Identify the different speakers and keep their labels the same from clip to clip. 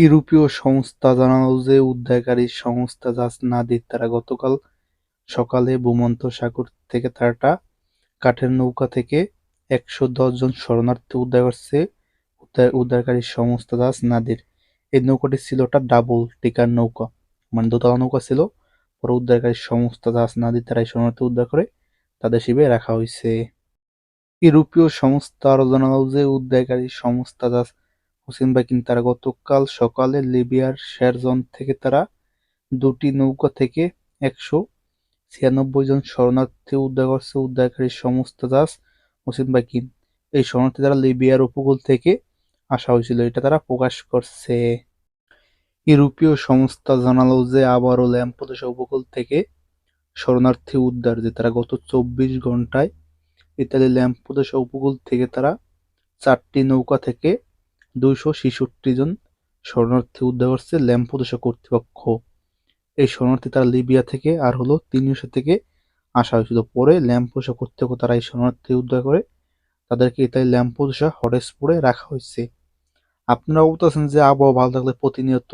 Speaker 1: ইউরোপীয় সংস্থা জানালো যে, উদ্ধারকারী সংস্থা জাহাজ নাদির তারা গতকাল সকালে ভূমন্ত সাগর থেকে তারাটা কাঠের নৌকা থেকে একশো দশ জন শরণার্থী উদ্ধার করছে। উদ্ধার, উদ্ধারকারী সংস্থা জাহাজ নাদির। এই নৌকাটি ছিল ওটা ডাবল টিকার নৌকা মানে দোতলা নৌকা ছিল। পরে উদ্ধারকারী সংস্থা জাহাজ নাদির তারা এই শরণার্থী উদ্ধার করে তাদের শিবে রাখা হয়েছে। ইউরোপীয় সংস্থা আরও জানালো যে, উদ্ধারকারী সংস্থা জাহাজ হোসেন বাকিন তারা গতকাল সকালে লিবিয়ার শেরজন থেকে তারা দুটি নৌকা থেকে একশো ছিয়ানব্বই জন শরণার্থী উদ্ধার করছে। উদ্ধারকারী সংস্থা জাহাজ হোসেন বাকিন এই শরণার্থী তারা লিবিয়ার উপকূল থেকে আসা হয়েছিল। এটা তারা প্রকাশ করছে। ইউরোপীয় সংস্থা জানালো যে আবারও ল্যাম্পদেশ উপকূল থেকে শরণার্থী উদ্ধার। যে তারা গত চব্বিশ ঘন্টায় ইতালি ল্যাম্পদেশ উপকূল থেকে তারা চারটি নৌকা থেকে দুইশো ছেষট্টি জন শরণার্থী উদ্ধার করছে ল্যাম্পদেশ কর্তৃপক্ষ। এই শরণার্থী তারা লিবিয়া থেকে আর হলো তিনশো থেকে আসা হয়েছিল। পরে ল্যাম্পোসা কর্তৃপক্ষ তারা এই শরণার্থী উদ্ধার করে। তাদেরকে ইতালি ল্যাম্পোসা হটস্পটে রাখা হয়েছে। আপনারা বলতেছেন যে আবহাওয়া ভালো থাকলে প্রতিনিয়ত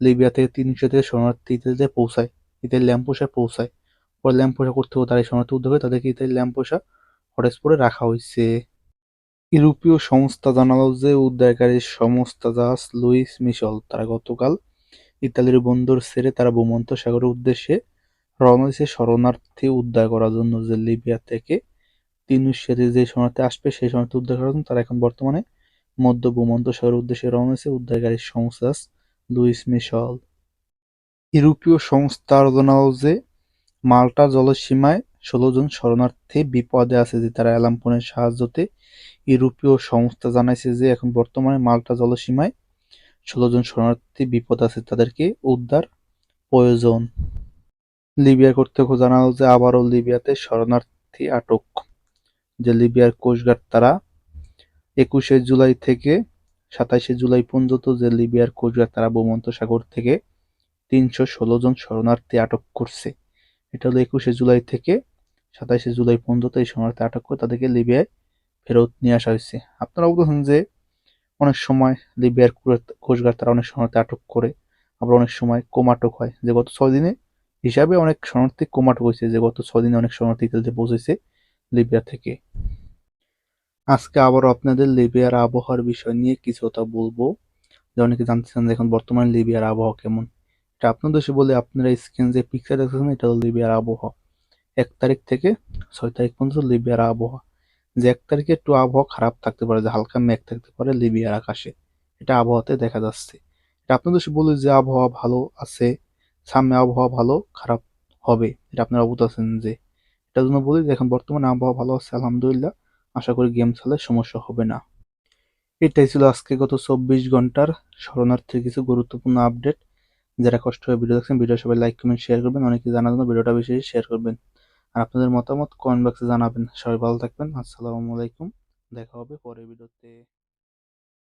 Speaker 1: লিবিয়া থেকে তিনশো থেকে শরণার্থী ইতালিতে পৌঁছায়, ইতালি ল্যাম্পোসা পৌঁছায়। পরে ল্যাম্পোসা কর্তৃপক্ষ তারা এই শরণার্থী উদ্ধার করে তাদেরকে ইতালি ল্যাম্পোসা হটস্পটে রাখা হয়েছে। ইউরোপীয় সংস্থা জানালো যে উদ্ধারকারী সংস্থা জাহাজ লুইস মিশল, তারা গতকাল ইতালির বন্দর ছেড়ে তারা ভূমন্ত সাগরের উদ্দেশ্যে রওনা দিয়েছে শরণার্থী উদ্ধার করার জন্য যে লিবিয়া থেকে তিনুশিয়াতে যে শরণার্থী আসবে সেই শরণার্থী উদ্ধার করার জন্য তারা এখন বর্তমানে মধ্য ভূমন্ত সাগরের উদ্দেশ্যে রওনা দিয়েছে উদ্ধারকারী সংস্থা লুইস মিশল। ইউরোপীয় সংস্থা জানালো যে মাল্টা জলসীমায় ষোলো জন শরণার্থী বিপদে আছে যে তারা অ্যালাম্পনের সাহায্যতে ইউরোপীয় সংস্থা জানাইছে যে এখন বর্তমানে মাল্টা জলসীমায় ষোলো জন শরণার্থী বিপদ আছে তাদেরকে উদ্ধার প্রয়োজন। লিবিয়ার কর্তৃপক্ষ জানালো যে আবারও লিবিয়াতে শরণার্থী আটক, যে লিবিয়ার কোস্টগার্ড তারা একুশে জুলাই থেকে সাতাইশে জুলাই পর্যন্ত যে লিবিয়ার কোস্টগার্ড তারা ভূমন্ত সাগর থেকে তিনশো ষোলো জন শরণার্থী আটক করছে। এটা হলো একুশে জুলাই থেকে সাতাইশে জুলাই পর্যন্ত এই শরণার্থী আটক করে তাদেরকে লিবিয়ায় ফেরত নিয়ে আসা হয়েছে। আপনারা বলতেছেন যে অনেক সময় লিবিয়ার কোস্টগার্ড তারা অনেক শরণার্থী আটক করে, আবার অনেক সময় কোমাটক হয়। যে গত ছয় দিনে হিসাবে অনেক শরণার্থী কোমাটক হয়েছে, যে গত ছয় দিনে অনেক শরণার্থী ইতালিতে পৌঁছেছে লিবিয়া থেকে। আজকে আবারও আপনাদের লিবিয়ার আবহাওয়ার বিষয় নিয়ে কিছু কথা বলব। যে অনেকে জানতে চান যে এখন বর্তমানে লিবিয়ার আবহাওয়া কেমন। এটা আপনাদের দেশে বলে আপনারা স্ক্রিন যে পিকচার দেখতেছেন, এটা হলো লিবিয়ার আবহাওয়া। এক তারিখ থেকে ছয় তারিখ পর্যন্ত লিবিয়ার আবহাওয়া। যে এক তারিখে একটু আবহাওয়া খারাপ থাকতে পারে, যে হালকা মেঘ থাকতে পারে লিবিয়ার আকাশে। এটা আবহাওয়াতে দেখা যাচ্ছে। এটা আপনাদের সে বলি যে আবহাওয়া ভালো আছে, সামনে আবহাওয়া ভালো, খারাপ হবে। এটা আপনারা অবুত আছেন যে। এটার জন্য বলি যে এখন বর্তমানে আবহাওয়া ভালো আছে, আলহামদুলিল্লাহ। আশা করি গেম খেলে সমস্যা হবে না। এটাই ছিল আজকে গত চব্বিশ ঘণ্টার শরণার্থীর কিছু গুরুত্বপূর্ণ আপডেট। যারা কষ্ট হয়ে ভিডিও দেখছেন ভিডিও সবাই লাইক কমেন্ট শেয়ার করবেন। অনেকে জানার জন্য ভিডিওটা বেশি শেয়ার করবেন। আপনাদের মতামত কমেন্ট বক্সে জানাবেন। সবাই ভালো থাকবেন। আসসালামু আলাইকুম। দেখা হবে পরের ভিডিওতে।